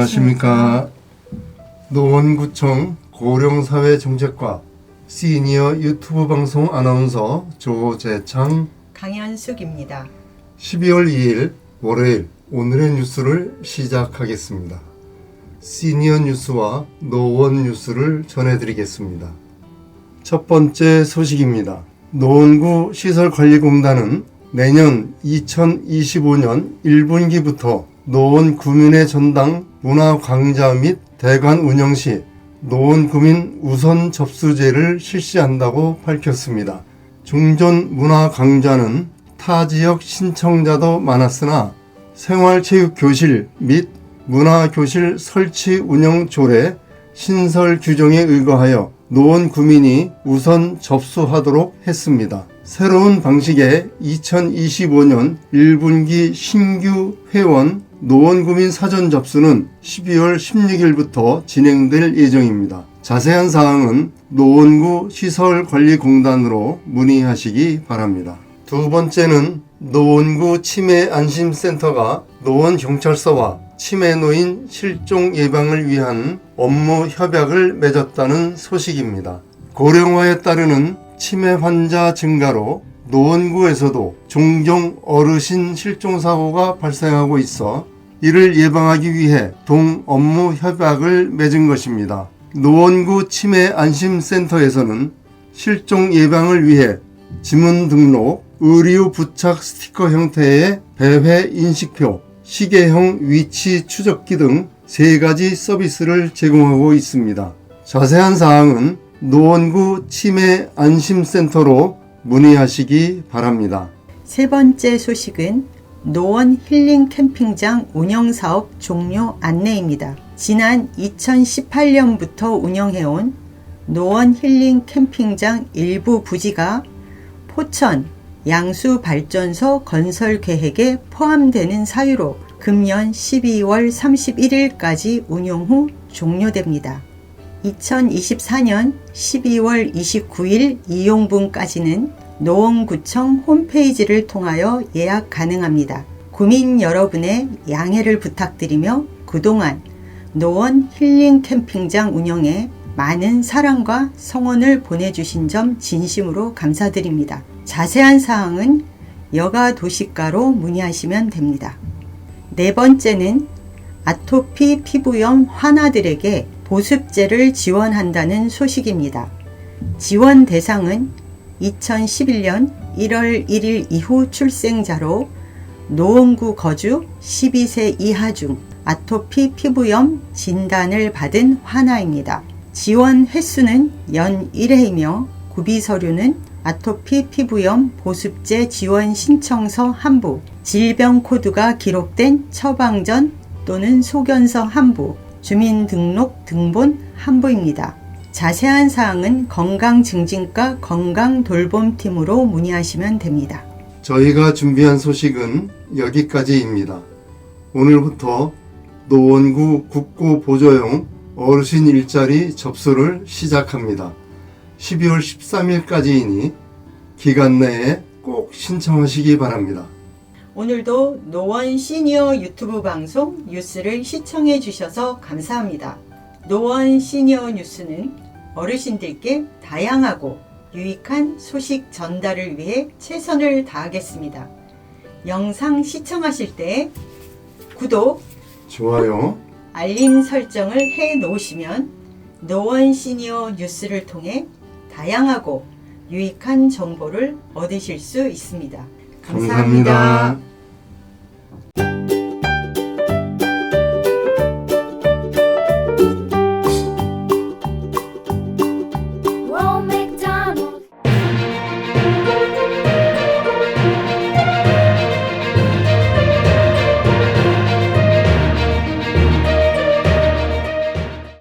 안녕하십니까. 노원구청 고령사회정책과 시니어 유튜브 방송 아나운서 조재창 강현숙입니다. 12월 2일 월요일 오늘의 뉴스를 시작하겠습니다. 시니어 뉴스와 노원 뉴스를 전해드리겠습니다. 첫 번째 소식입니다. 노원구 시설관리공단은 내년 2025년 1분기부터 노원 구민의 전당 문화광자 및 대관 운영 시 노원 구민 우선 접수제를 실시한다고 밝혔습니다. 중전 문화광자는 타 지역 신청자도 많았으나 생활체육교실 및 문화교실 설치 운영 조례 신설 규정에 의거하여 노원 구민이 우선 접수하도록 했습니다. 새로운 방식의 2025년 1분기 신규 회원 노원구민 사전 접수는 12월 16일부터 진행될 예정입니다. 자세한 사항은 노원구 시설관리공단으로 문의하시기 바랍니다. 두 번째는 노원구 치매 안심센터가 노원경찰서와 치매 노인 실종 예방을 위한 업무 협약을 맺었다는 소식입니다. 고령화에 따르는 치매 환자 증가로 노원구에서도 종종 어르신 실종 사고가 발생하고 있어 이를 예방하기 위해 동 업무 협약을 맺은 것입니다. 노원구 치매 안심센터에서는 실종 예방을 위해 지문 등록, 의류 부착 스티커 형태의 배회 인식표, 시계형 위치 추적기 등 세 가지 서비스를 제공하고 있습니다. 자세한 사항은 노원구 치매 안심센터로 문의하시기 바랍니다. 세 번째 소식은 노원 힐링 캠핑장 운영 사업 종료 안내입니다. 지난 2018년부터 운영해온 노원 힐링 캠핑장 일부 부지가 포천 양수 발전소 건설 계획에 포함되는 사유로 금년 12월 31일까지 운영 후 종료됩니다. 2024년 12월 29일 이용분까지는 노원구청 홈페이지를 통하여 예약 가능합니다. 구민 여러분의 양해를 부탁드리며 그동안 노원 힐링 캠핑장 운영에 많은 사랑과 성원을 보내주신 점 진심으로 감사드립니다. 자세한 사항은 여가 도시가로 문의하시면 됩니다. 네 번째는 아토피 피부염 환아들에게 보습제를 지원한다는 소식입니다. 지원 대상은 2011년 1월 1일 이후 출생자로 노원구 거주 12세 이하 중 아토피 피부염 진단을 받은 환아입니다. 지원 횟수는 연 1회이며 구비 서류는 아토피 피부염 보습제 지원 신청서 한부, 질병 코드가 기록된 처방전 또는 소견서 한부, 주민등록 등본 한부입니다. 자세한 사항은 건강증진과 건강돌봄팀으로 문의하시면 됩니다. 저희가 준비한 소식은 여기까지입니다. 오늘부터 노원구 국고 보조용 어르신 일자리 접수를 시작합니다. 12월 13일까지이니 기간 내에 꼭 신청하시기 바랍니다. 오늘도 노원 시니어 유튜브 방송 뉴스를 시청해 주셔서 감사합니다. 노원 시니어 뉴스는 어르신들께 다양하고 유익한 소식 전달을 위해 최선을 다하겠습니다. 영상 시청하실 때 구독, 좋아요, 알림 설정을 해 놓으시면 노원 시니어 뉴스를 통해 다양하고 유익한 정보를 얻으실 수 있습니다. 감사합니다.